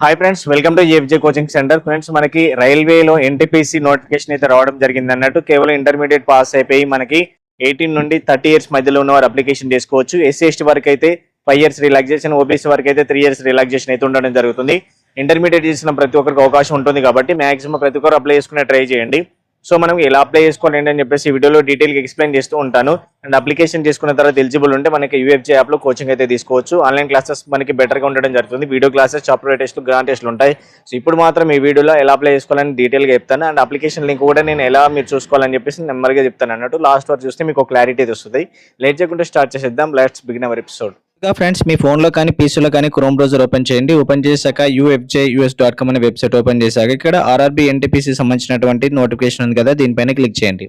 Hi friends welcome to AFJ coaching centre friends మనకి రైల్వేలో NTPC notification అయితే రావడం జరిగింది అన్నట్టు కేవలం ఇంటర్మీడియట్ పాస్ అయిపోయి మనకి ఎయిటీన్ నుండి థర్టీ ఇయర్స్ మధ్యలో ఉన్న వారు అప్లికేషన్ చేసుకోవచ్చు. ఎస్సీ ఎస్టీ వరకు అయితే ఫైవ్ ఇయర్స్ రిలాక్సేషన్ ఓబీసీ వరకు అయితే త్రీ ఇయర్స్ రిలాక్సేషన్ అయితే ఉండడం జరుగుతుంది. ఇంటర్మీడియట్ చేసిన ప్రతి ఒక్కరికి అవకాశం ఉంటుంది కాబట్టి మాక్సిమం ప్రతి ఒక్కరు అప్లై చేసుకునే ట్రై చేయండి. సో మనం ఎలా అప్లై చేసుకోవాలి ఏంటని చెప్పేసి వీడియోలో డీటెయిల్గా ఎక్స్ప్లెయిన్ చేస్తూ ఉంటాను. అండ్ అప్లికేషన్ చేసుకున్న తర్వాత ఎలిజిబుల్ ఉంటే మనకి యూఎఫ్జే యాప్లో కోచింగ్ అయితే తీసుకోవచ్చు. ఆన్లైన్ క్లాసెస్ మనకి బెటర్గా ఉండడం జరుగుతుంది. వీడియో క్లాసెస్ చాప్టర్ టెస్ట్లు గ్రాండ్ టెస్ట్లు ఉంటాయి. సో ఇప్పుడు మాత్రం ఈ వీడియోలో ఎలా అప్లై చేసుకోవాలని డీటెయిల్గా చెప్తాను. అండ్ అప్లికేషన్ లింక్ కూడా నేను ఎలా మీరు చూసుకోవాలని చెప్పేసి నెమ్మదిగా చెప్తాను. అన్నట్టు లాస్ట్ వరకు చూస్తే మీకు క్లారిటీ వస్తుంది. లేట్ చేయకుండా స్టార్ట్ చేసేద్దాం. Let's begin our episode friends మీ ఫోన్లో కానీ పీసీలో కానీ క్రోమ్ బ్రౌజర్ ఓపెన్ చేయండి. ఓపెన్ చేశాక యూఎఫ్జే యూఎస్ డాట్ కామ్ అనే వెబ్సైట్ ఓపెన్ చేశాక ఇక్కడ ఆర్ఆర్బీ ఎన్టీపీసీ సంబంధించినటువంటి నోటిఫికేషన్ ఉంది కదా దీనిపైన క్లిక్ చేయండి.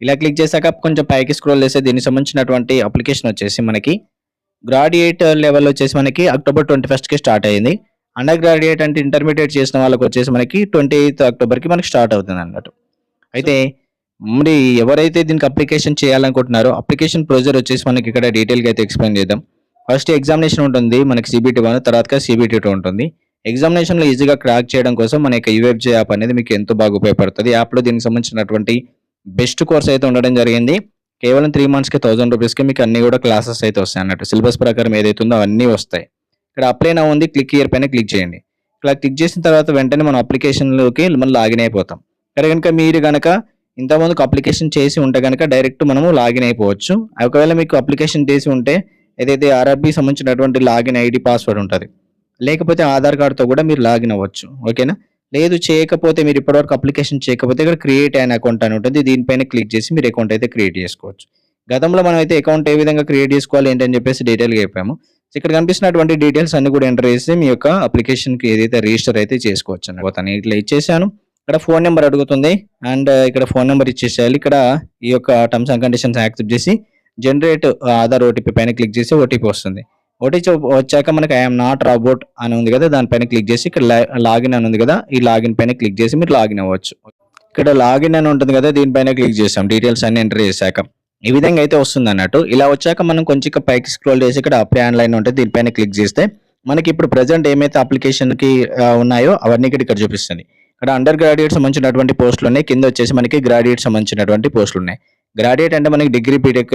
ఇలా క్లిక్ చేశాక కొంచెం పైకి స్క్రోల్ చేస్తే దీనికి సంబంధించినటువంటి అప్లికేషన్ వచ్చేసి మనకి గ్రాడ్యుయేట్ లెవెల్ వచ్చేసి మనకి అక్టోబర్ ట్వంటీ ఫస్ట్కి స్టార్ట్ అయ్యింది అండర్ గ్రాడ్యుయేట్ అంటే ఇంటర్మీడియట్ చేసిన వాళ్ళకి వచ్చేసి మనకి ట్వంటీ ఎయిత్ అక్టోబర్కి మనకి స్టార్ట్ అవుతుంది అన్నట్టు అయితే మరి ఎవరైతే దీనికి అప్లికేషన్ చేయాలనుకుంటున్నారో అప్లికేషన్ ప్రొసీజర్ వచ్చేసి మనకి ఇక్కడ డీటెయిల్గా అయితే ఎక్స్ప్లెయిన్ చేద్దాం. ఫస్ట్ ఎగ్జామినేషన్ ఉంటుంది మనకి సిబిటి వన్ తర్వాత సిబిటి టూ ఉంటుంది. ఎగ్జామినేషన్లో ఈజీగా క్రాక్ చేయడం కోసం మన యొక్క యూఎఫ్జే యాప్ అనేది మీకు ఎంతో బాగా ఉపయోగపడుతుంది. యాప్లో దీనికి సంబంధించినటువంటి బెస్ట్ కోర్స్ అయితే ఉండడం జరిగింది. కేవలం త్రీ మంత్స్కి థౌసండ్ రూపీస్కి మీకు అన్ని కూడా క్లాసెస్ అయితే వస్తాయి అన్నట్టు. సిలబస్ ప్రకారం ఏదైతే ఉందో అవన్నీ వస్తాయి. ఇక్కడ అప్లై నా ఉంది క్లిక్ ఇయర్ పైన క్లిక్ చేయండి. ఇలా క్లిక్ చేసిన తర్వాత వెంటనే మనం అప్లికేషన్లోకి మనం లాగిన్ అయిపోతాం. కానీ కనుక మీరు కనుక ఇంతకుముందుకు అప్లికేషన్ చేసి ఉంటే కనుక డైరెక్ట్ మనము లాగిన్ అయిపోవచ్చు. ఒకవేళ మీకు అప్లికేషన్ చేసి ఉంటే ఏదైతే ఆర్ఆర్బి సంబంధించినటువంటి లాగిన్ ఐడి పాస్వర్డ్ ఉంటుంది. లేకపోతే ఆధార్ కార్డ్తో కూడా మీరు లాగిన్ అవ్వచ్చు. ఓకేనా లేదు చేయకపోతే మీరు ఇప్పటివరకు అప్లికేషన్ చేయకపోతే ఇక్కడ క్రియేట్ అయిన అకౌంట్ అని ఉంటుంది. దీనిపైన క్లిక్ చేసి మీరు అకౌంట్ అయితే క్రియేట్ చేసుకోవచ్చు. గతంలో మనం అయితే అకౌంట్ ఏ విధంగా క్రియేట్ చేసుకోవాలి ఏంటని చెప్పేసి డీటెయిల్గా చెప్పాము. ఇక్కడ కనిపిస్తున్నటువంటి డీటెయిల్స్ అన్ని కూడా ఎంటర్ చేసి మీ యొక్క అప్లికేషన్కి ఏదైతే రిజిస్టర్ అయితే చేసుకోవచ్చు అన్నమాట. ఇట్లా ఇచ్చేసాను. ఇక్కడ ఫోన్ నెంబర్ అడుగుతుంది. అండ్ ఇక్కడ ఫోన్ నెంబర్ ఇచ్చేసేయాలి. ఇక్కడ ఈ యొక్క టర్మ్స్ అండ్ కండిషన్స్ యాక్సెప్ట్ చేసి జనరేట్ ఆధార్ ఓటీపీ పైన క్లిక్ చేసి ఓటీపీ వస్తుంది. ఓటీపీ వచ్చాక మనకి ఐఎమ్ నాట్ రాబోట్ అని ఉంది కదా దానిపైన క్లిక్ చేసి ఇక్కడ లాగిన్ అని ఉంది కదా ఈ లాగిన్ పైన క్లిక్ చేసి మీరు లాగిన్ అవ్వచ్చు. ఇక్కడ లాగిన్ అని ఉంటుంది కదా దీనిపైన క్లిక్ చేసాం. డీటెయిల్స్ అన్ని ఎంటర్ చేశాక. ఈ విధంగా అయితే వస్తుంది అన్నట్టు. ఇలా వచ్చాక మనం కొంచెం పైకి స్క్రోల్ చేసి ఇక్కడ అప్లై ఆన్లైన్ ఉంటుంది దీనిపైన క్లిక్ చేస్తే మనకి ఇప్పుడు ప్రజెంట్ ఏమైతే అప్లికేషన్కి ఉన్నాయో అవన్నీ ఇక్కడ ఇక్కడ చూపిస్తుంది. ఇక్కడ అండర్ గ్రాడ్యుయేట్ సంబంధించినటువంటి పోస్టులు ఉన్నాయి. కింద వచ్చేసి మనకి గ్రాడ్యుయేట్ సంబంధించినటువంటి పోస్టులు ఉన్నాయి. గ్రాడ్యుయేట్ అంటే మనకి డిగ్రీ బీటెక్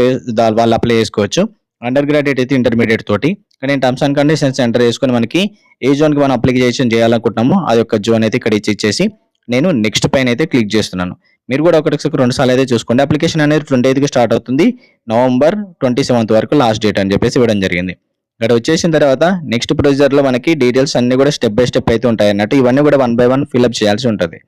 వాళ్ళు అప్లై చేసుకోవచ్చు. అండర్ గ్రాడ్యుయేట్ అయితే ఇంటర్మీడియట్ తోటి. కానీ నేను టర్మ్స్ అండ్ కండిషన్స్ ఎంటర్ చేసుకుని మనకి ఏ జోన్కి మనం అప్లికేషన్ చేయాలనుకుంటున్నామో ఆ యొక్క జోన్ అయితే ఇక్కడ ఇచ్చి ఇచ్చేసి నేను నెక్స్ట్ పైన అయితే క్లిక్ చేస్తున్నాను. మీరు కూడా ఒకటికి రెండు సార్లు అయితే చూసుకోండి. అప్లికేషన్ అనేది ట్వంటీ ఎయిత్కి స్టార్ట్ అవుతుంది. నవంబర్ ట్వంటీ సెవెంత్ వరకు లాస్ట్ డేట్ అని చెప్పేసి ఇవ్వడం జరిగింది. ఇక్కడ వచ్చేసిన తర్వాత నెక్స్ట్ ప్రొసీజర్లో మనకి డీటెయిల్స్ అన్ని కూడా స్టెప్ బై స్టెప్ అయితే ఉంటాయి అన్నట్టు. ఇవన్నీ కూడా వన్ బై వన్ ఫిల్అప్ చేయాల్సి ఉంటుంది.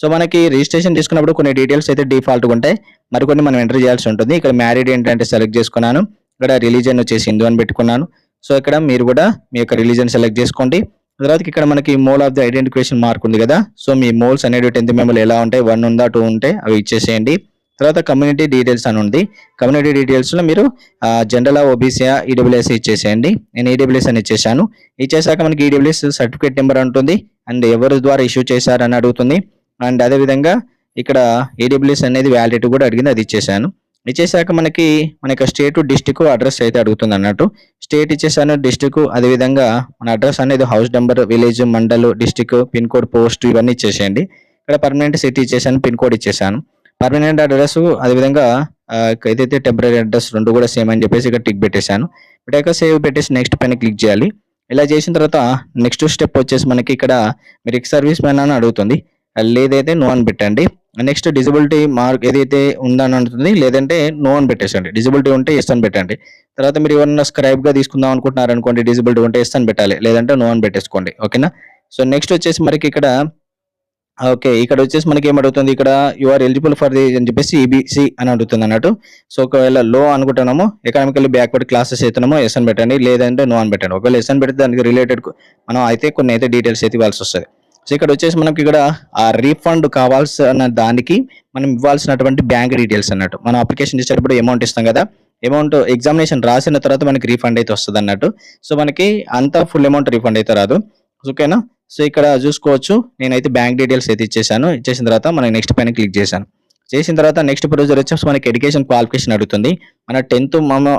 సో మనకి రిజిస్ట్రేషన్ తీసుకున్నప్పుడు కొన్ని డీటెయిల్స్ అయితే డిఫాల్ట్గా ఉంటాయి. మరికొన్ని మనం ఎంటర్ చేయాల్సి ఉంటుంది. ఇక్కడ మ్యారీడ్ ఏంటంటే సెలెక్ట్ చేసుకున్నాను. ఇక్కడ రిలీజన్ వచ్చేసి హిందూ అని పెట్టుకున్నాను. సో ఇక్కడ మీరు కూడా మీ యొక్క రిలీజన్ సెలెక్ట్ చేసుకోండి. తర్వాత ఇక్కడ మనకి mole of the identification mark ఉంది కదా. సో మీ మోల్స్ అనేవి టెన్త్ మెంబర్లు ఎలా ఉంటాయి? వన్ ఉందా? టూ ఉంటే అవి ఇచ్చేసేయండి. తర్వాత కమ్యూనిటీ డీటెయిల్స్ అని ఉంది. కమ్యూనిటీ డీటెయిల్స్లో మీరు జనరల్ ఓబీసీఆ ఈడబ్ల్యూఎస్ ఇచ్చేసేయండి. నేను ఈడబ్ల్యూఎస్ అని ఇచ్చేసాను ఇచ్చేసాక మనకి ఈడబ్ల్యూఎస్ సర్టిఫికేట్ నెంబర్ ఉంటుంది. అండ్ ఎవరి ద్వారా ఇష్యూ చేశారని అడుగుతుంది. అండ్ అదేవిధంగా ఇక్కడ ఏడబ్ల్యూఎస్ అనేది వ్యాలిడిటీ కూడా అడిగింది అది ఇచ్చేసాను ఇచ్చేసాక మనకి మన యొక్క స్టేట్ డిస్టిక్ అడ్రస్ అయితే అడుగుతుంది అన్నట్టు. స్టేట్ ఇచ్చేసాను డిస్టిక్ అదేవిధంగా మన అడ్రస్ అనేది house number village mandal district pin code post ఇవన్నీ ఇచ్చేసేయండి. ఇక్కడ పర్మనెంట్ సిటీ ఇచ్చేసాను పిన్ కోడ్ ఇచ్చేసాను పర్మనెంట్ అడ్రస్ అదేవిధంగా ఏదైతే టెంపరీ అడ్రస్ రెండు కూడా సేమ్ అని చెప్పేసి ఇక్కడ టిక్ పెట్టేశాను. పెట్టాక సేవ్ పెట్టేసి నెక్స్ట్ పైన క్లిక్ చేయాలి. ఇలా చేసిన తర్వాత నెక్స్ట్ స్టెప్ వచ్చేసి మనకి ఇక్కడ మీరు ఎక్స్ సర్వీస్ మ్యాన్ అని అడుగుతుంది. లేదైతే నో అని పెట్టండి. నెక్స్ట్ డిజబిలిటీ మార్క్ ఏదైతే ఉందని అంటుంది లేదంటే నో అని పెట్టేసండి డిజబిలిటీ ఉంటే ఎస్ అని పెట్టండి. తర్వాత మీరు ఏమన్నా స్క్రైబ్గా తీసుకుందాం అనుకుంటున్నారు అనుకోండి డిజబిలిటీ ఉంటే ఎస్ అని పెట్టాలి. లేదంటే నో అని పెట్టేసుకోండి. ఓకేనా సో నెక్స్ట్ వచ్చేసి మనకి ఇక్కడ ఓకే ఇక్కడ వచ్చేసి మనకి ఏం అడుగుతుంది? ఇక్కడ you are eligible for the అని చెప్పేసి ఈబీసీ అని అడుగుతుంది అన్నట్టు. సో ఒకవేళ లో అనుకుంటున్నాము ఎకనామికల్లీ బ్యాక్వర్డ్ క్లాసెస్ అవుతున్నామో ఎస్ అని పెట్టండి. లేదంటే నో అని పెట్టండి. ఒకవేళ ఎస్ అని పెడితే దానికి రిలేటెడ్ మనం అయితే కొన్ని అయితే డీటెయిల్స్ అయితే ఇవ్వాల్సి వస్తుంది. సో ఇక్కడ వచ్చేసి మనకి ఇక్కడ ఆ రీఫండ్ కావాల్సిన దానికి మనం ఇవ్వాల్సినటువంటి బ్యాంక్ డీటెయిల్స్ అన్నట్టు. మనం అప్లికేషన్ ఇచ్చేటప్పుడు అమౌంట్ ఇస్తాం కదా. అమౌంట్ ఎగ్జామినేషన్ రాసిన తర్వాత మనకి రీఫండ్ అయితే వస్తుంది అన్నట్టు. సో మనకి అంత ఫుల్ అమౌంట్ రీఫండ్ అయితే రాదు. ఓకేనా సో ఇక్కడ చూసుకోవచ్చు. నేనైతే బ్యాంక్ డీటెయిల్స్ అయితే ఇచ్చేసాను. ఇచ్చేసిన తర్వాత మనం నెక్స్ట్ పైన క్లిక్ చేశాను. చేసిన తర్వాత నెక్స్ట్ ప్రొసీజర్ వచ్చేసి మనకి ఎడ్యుకేషన్ క్వాలిఫికేషన్ అడుగుతుంది. మన టెన్త్ మనం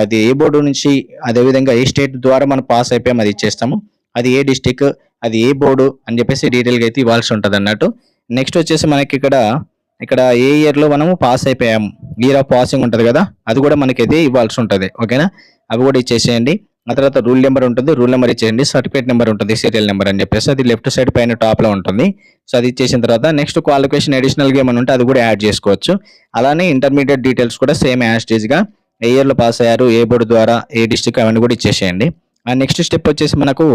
అది ఏ బోర్డు నుంచి అదేవిధంగా ఏ స్టేట్ ద్వారా మనం పాస్ అయిపోయాం అది ఇచ్చేస్తాము. అది ఏ డిస్టిక్ అది ఏ బోర్డు అని చెప్పేసి డీటెయిల్గా అయితే ఇవ్వాల్సి ఉంటుంది అన్నట్టు నెక్స్ట్ వచ్చేసి మనకి ఇక్కడ ఇక్కడ ఏ ఇయర్లో మనము పాస్ అయిపోయాం? ఇయర్ ఆఫ్ పాసింగ్ ఉంటుంది కదా అది కూడా మనకైతే ఇవ్వాల్సి ఉంటుంది ఓకేనా? అవి కూడా ఇచ్చేసేయండి. ఆ తర్వాత రూల్ నెంబర్ ఉంటుంది రూల్ నెంబర్ ఇచ్చేయండి సర్టిఫికేట్ నెంబర్ ఉంటుంది సీరియల్ నెంబర్ అని చెప్పేసి అది లెఫ్ట్ సైడ్ పైన టాప్లో ఉంటుంది. సో అది ఇచ్చేసిన తర్వాత నెక్స్ట్ క్వాలిఫికేషన్ అడిషనల్గా ఏమైనా ఉంటే అది కూడా యాడ్ చేసుకోవచ్చు. అలానే ఇంటర్మీడియట్ డీటెయిల్స్ కూడా సేమ్ యాస్టేజ్గా ఏ ఇయర్లో పాస్ అయ్యారు ఏ బోర్డు ద్వారా ఏ డిస్టిక్ అవన్నీ కూడా ఇచ్చేసేయండి. నెక్స్ట్ స్టెప్ వచ్చేసి మనకు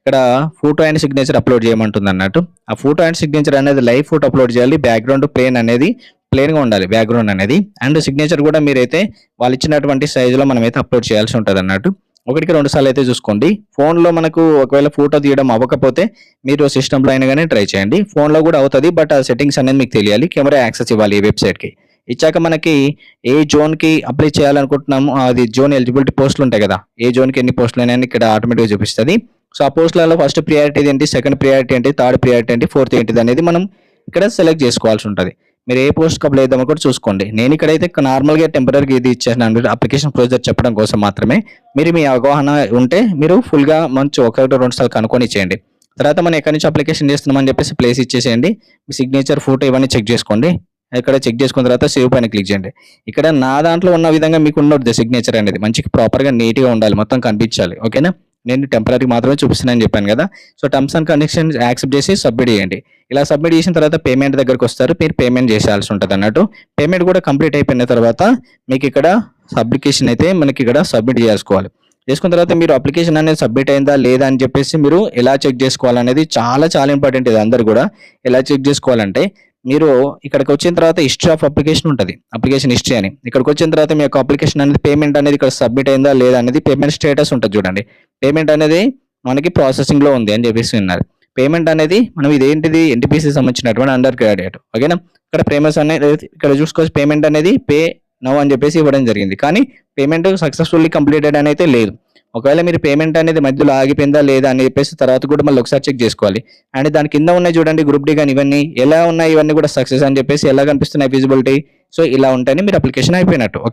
ఇక్కడ ఫోటో అండ్ సిగ్నేచర్ అప్లోడ్ చేయమంటుంది అన్నట్టు ఆ ఫోటో అండ్ సిగ్నేచర్ అనేది లైవ్ ఫోటో అప్లోడ్ చేయాలి. బ్యాక్గ్రౌండ్ ప్లేన్ అనేది ప్లేన్గా ఉండాలి. బ్యాక్గ్రౌండ్ అనేది. అండ్ సిగ్నేచర్ కూడా మీరైతే వాళ్ళు ఇచ్చినటువంటి సైజులో మనం అయితే అప్లోడ్ చేయాల్సి ఉంటుంది అన్నట్టు ఒకటికి రెండు సార్లు అయితే చూసుకోండి. ఫోన్లో మనకు ఒకవేళ ఫోటో తీయడం అవ్వకపోతే మీరు సిస్టమ్ అయినా కానీ ట్రై చేయండి. ఫోన్లో కూడా అవుతుంది బట్ ఆ సెట్టింగ్స్ అనేది మీకు తెలియాలి. కెమెరా యాక్సెస్ ఇవ్వాలి ఈ వెబ్సైట్కి ఇచ్చాక మనకి ఏ జోన్కి అప్లై చేయాలనుకుంటున్నాము అది జోన్ ఎలిజిబిలిటీ పోస్టులు ఉంటాయి కదా. ఏ జోన్కి ఎన్ని పోస్టులు అయినా ఇక్కడ ఆటోమేటిక్గా చూపిస్తుంది. సో ఆ పోస్టులలో ఫస్ట్ ప్రియారిటీ ఏంటి సెకండ్ ప్రియారిటీ ఏంటి థర్డ్ ప్రియారిటీ ఏంటి ఫోర్త్ ఏంటిది అనేది మనం ఇక్కడ సెలెక్ట్ చేసుకోవాల్సి ఉంటుంది. మీరు ఏ పోస్ట్కి అప్లై చేద్దామో కూడా చూసుకోండి. నేను ఇక్కడైతే నార్మల్గా టెంపరీగా ఇది ఇచ్చేసిన అప్లికేషన్ ప్రొసీజర్ చెప్పడం కోసం మాత్రమే మీరు మీ అవగాహన ఉంటే మీరు ఫుల్గా మంచి ఒకటి రెండు సార్లు కనుక్కొని చేయండి తర్వాత మనం ఎక్కడి నుంచి అప్లికేషన్ చేస్తున్నామని చెప్పేసి ప్లేస్ ఇచ్చేసేయండి. మీ సిగ్నేచర్ ఫోటో ఇవన్నీ చెక్ చేసుకోండి. ఇక్కడ చెక్ చేసుకున్న తర్వాత సేవ్ పైన క్లిక్ చేయండి. ఇక్కడ నా దాంట్లో ఉన్న విధంగా మీకు ఉన్నది సిగ్నేచర్ అనేది మంచి ప్రాపర్గా నీట్గా ఉండాలి. మొత్తం కనిపించాలి. ఓకేనా నేను టెంపరీ మాత్రమే చూపిస్తున్నానని చెప్పాను కదా? So terms and conditions accept చేసి సబ్మిట్ చేయండి. ఇలా సబ్మిట్ చేసిన తర్వాత పేమెంట్ దగ్గరకు వస్తారు. మీరు పేమెంట్ చేసేయాల్సి ఉంటుంది అన్నట్టు. పేమెంట్ కూడా కంప్లీట్ అయిపోయిన తర్వాత మీకు ఇక్కడ అప్లికేషన్ అయితే మనకి ఇక్కడ సబ్మిట్ చేసుకోవాలి చేసుకున్న తర్వాత మీరు అప్లికేషన్ అనేది సబ్మిట్ అయిందా లేదా అని చెప్పేసి మీరు ఎలా చెక్ చేసుకోవాలనేది చాలా చాలా ఇంపార్టెంట్ ఇది అందరు కూడా. ఎలా చెక్ చేసుకోవాలంటే మీరు ఇక్కడికి వచ్చిన తర్వాత హిస్టరీ ఆఫ్ అప్లికేషన్ ఉంటుంది. అప్లికేషన్ హిస్టరీ అని. ఇక్కడికి వచ్చిన తర్వాత మీ యొక్క అప్లికేషన్ అనేది పేమెంట్ అనేది ఇక్కడ సబ్మిట్ అయిందా లేదా అనేది పేమెంట్ స్టేటస్ ఉంటుంది చూడండి. పేమెంట్ అనేది మనకి ప్రాసెసింగ్లో ఉంది అని చెప్పేసి ఉన్నారు పేమెంట్ అనేది మనం ఇదేంటిది? ఎన్టీపీసీ సంబంధించినటువంటి అండర్ గ్రాడ్యుయేట్ ఓకేనా ఇక్కడ పేమెంట్స్ అనేది ఇక్కడ చూసుకోవచ్చు. పేమెంట్ అనేది పే నో అని చెప్పేసి ఇవ్వడం జరిగింది. కానీ పేమెంట్ సక్సెస్ఫుల్లీ కంప్లీటెడ్ అని అయితే లేదు. ఒకవేళ మీరు పేమెంట్ అనేది మధ్యలో ఆగిపోయిందా లేదా అని చెప్పేసి తర్వాత కూడా మళ్ళీ ఒకసారి చెక్ చేసుకోవాలి. అండ్ దాని కింద ఉన్నాయి చూడండి గ్రూప్ డి కానీ ఇవన్నీ. ఎలా ఉన్నాయి ఇవన్నీ కూడా సక్సెస్ అని చెప్పేసి ఎలా కనిపిస్తున్నాయి ఫిజిబిలిటీ సో ఇలా ఉంటేనే మీరు అప్లికేషన్ అయిపోయినట్టు ఓకే